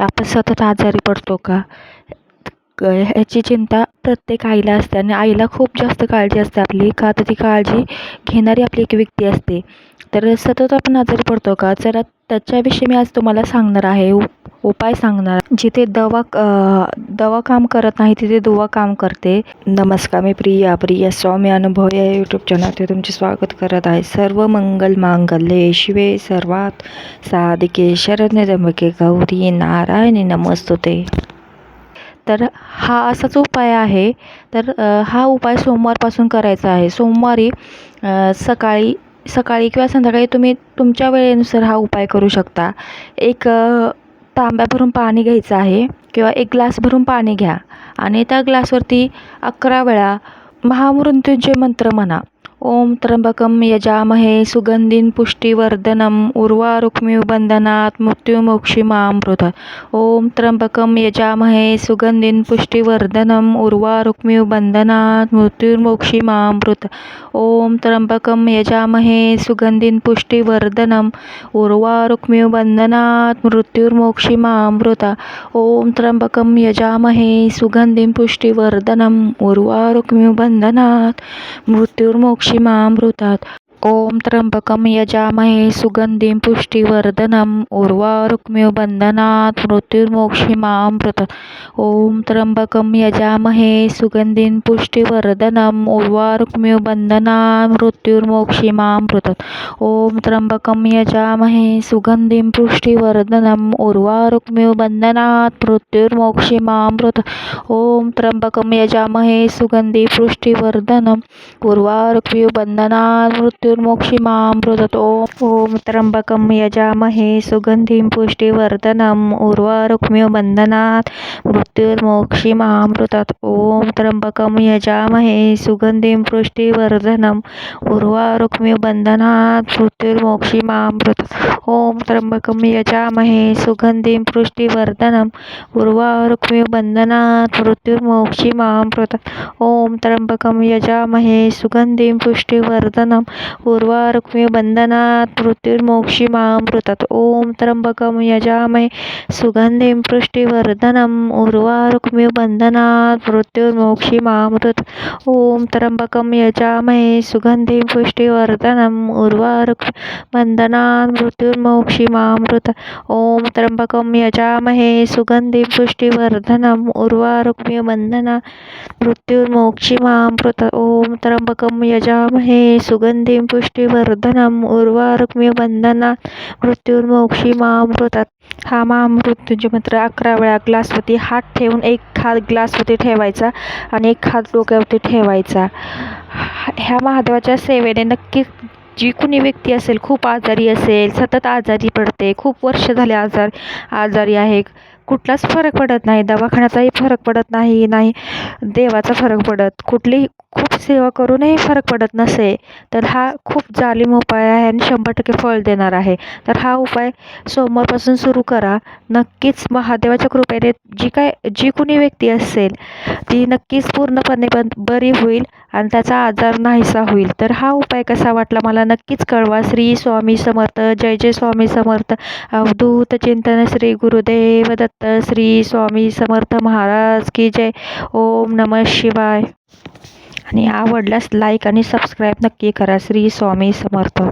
आपण सतत आजारी पडतो का? क ह्याची चिंता प्रत्येक आईला असते आणि आईला खूप जास्त काळजी असते आपली. का तर ती काळजी घेणारी आपली एक व्यक्ती असते. तर सतत आपण आजारी पडतो का? जरा त्याच्याविषयी मी आज तुम्हाला सांगणार आहे. उपाय सांगणार. जिथे दवा दवा काम करत नाही तिथे दुवा काम करते. नमस्कार मी प्रिया प्रिया स्वामी अनुभव या यूट्यूब चॅनलचे तुमचे स्वागत करत आहे. सर्व मंगल मांगल्ये शिवे सर्वात. साधिके शरण्य त्र्यंबके गौरी नारायणी नमस्तुते. तर हा असाच उपाय आहे. तर हा उपाय सोमवारपासून करायचा आहे. सोमवारी सकाळी सकाळी किंवा संध्याकाळी तुम्ही तुमच्या वेळेनुसार हा उपाय करू शकता. एक तांब्या भरून पाणी घ्यायचं आहे किंवा एक ग्लास भरून पाणी घ्या. आणि त्या ग्लासवरती अकरा वेळा महामृत्युंजय मंत्र म्हणा. ओम त्र्यंबकम यजामहे सुगंधीन पुष्टिवर्धनम उर्वारुक्मिबन्धनात् बंधनात मृत्युमोक्षिमामृत ओम त्र्यंबकम यजामहे सुगंधीन पुष्टिवर्धनम उर्वारुक्मिव बंधनात मृत्युर्मोक्षिमामृत ओम त्र्यंबकम यजामहे सुगंधीन पुष्टिवर्धनम उर्वारुक्मिव बंधनात मृत्युर्मोक्षिमामृत ओम त्र्यंबकम यजामहे सुगंधीन पुष्टिवर्धनम उर्वारुक्मिव मृत्युर्मोक्षी मृत्युर्मोक्षिमामृतात ओम त्र्यंबकम यजामहे सुगंधिं पुष्टिवर्धनम उर्वारुक्मिव बंधनात मृत्युर्मोक्षिमामृत ओम त्र्यंबकम यजामहे सुगंधिं पुष्टिवर्धनम उर्वारुक्मिव बंधनात मृत्युर्मोक्षिमामृत ओम त्र्यंबकम यजामहे सुगंधिं पुष्टिवर्धनम उर्वारुक्मिव बंधनात मृत्युर्मोक्षिमामृत ओम त्र्यंबकम यजामहे सुगंधी पुष्टिवर्धनम उर्वारुक्मिव बंधनात मृत्यु मृत्युर्मोक्षिमामृतत ओम त्र्यंबकं यजामहे सुगंधिं पुष्टिवर्धनम् उर्वारुक्मिव बंधनात् मृत्युर्मोक्षिमामृतात ओम त्र्यंबकं यजामहे सुगंधिं पुष्टिवर्धनम् उर्वारुक्मिव बंधनात् मृत्युर्मोक्षिमामृत ओम त्र्यंबकं यजामहे सुगंधिं पुष्टिवर्धनम् उर्वारुक्मिव बंधनात् मृत्युर्मोक्षिमामृत ओम त्र्यंबकं यजामहे सुगन्धिं पुष्टिवर्धनम् उर्वारुक्मिव बंधनात मृत्युर्मोक्षिमामृतात ओम त्र्यंबकम यजामहे। सुगन्धिं पुष्टिवर्धनम। उर्वारुक्मिव बंधनात मृत्युर्मोक्षिमामृत ओम त्र्यंबकम यजामहे। सुगंधिं पुष्टिवर्धनम। उर्वारुक बंधनात मृत्युर्मोक्षिमामृत ओम त्र्यंबकम यजामहे। सुगंधिं पुष्टिवर्धनम। उर्वारुक्मिव बंधनात मृत्युर्मोक्षिमामृत ओम त्र्यंबकम यजामहे। सुगन्धिं पुष्टिवर्धनम उर्वारुक्मिव बंधनात मृत्युर्मोक्षिमामृतात हा महामृत्यूंचे मंत्र अकरा वेळा ग्लासवरती हात ठेवून एक हात ग्लासवरती ठेवायचा आणि एक हात डोक्यावरती ठेवायचा. ह्या महादेवाच्या सेवेने नक्की जी कुणी व्यक्ती असेल खूप आजारी असेल सतत आजारी पडते खूप वर्ष झाले आजार आजारी आहे. कुठलाच फरक पडत नाही. दवाखान्याचाही फरक पडत नाही नाही देवाचा फरक पडत. कुठलीही खूप सेवा करूनही फरक पडत नसे तर हा खूप जालिम उपाय आहे आणि शंभर टक्के फळ देणार आहे. तर हा उपाय सोमवारपासून सुरू करा. नक्कीच महादेवाच्या कृपेने जी काय जी कुणी व्यक्ती असेल ती नक्कीच पूर्णपणे बन बरी होईल. आणि त्याचा आजार नाहीसा होईल. तर हा उपाय कसा वाटला मला नक्कीच कळवा. श्री स्वामी समर्थ जय जय स्वामी समर्थ. अवधूत चिंतन श्री गुरुदेव दत्त श्री स्वामी समर्थ महाराज की जय. ओम नम शिवाय. आणि आवडल्यास लाईक आणि सबस्क्राईब नक्की करा. श्री स्वामी समर्थ.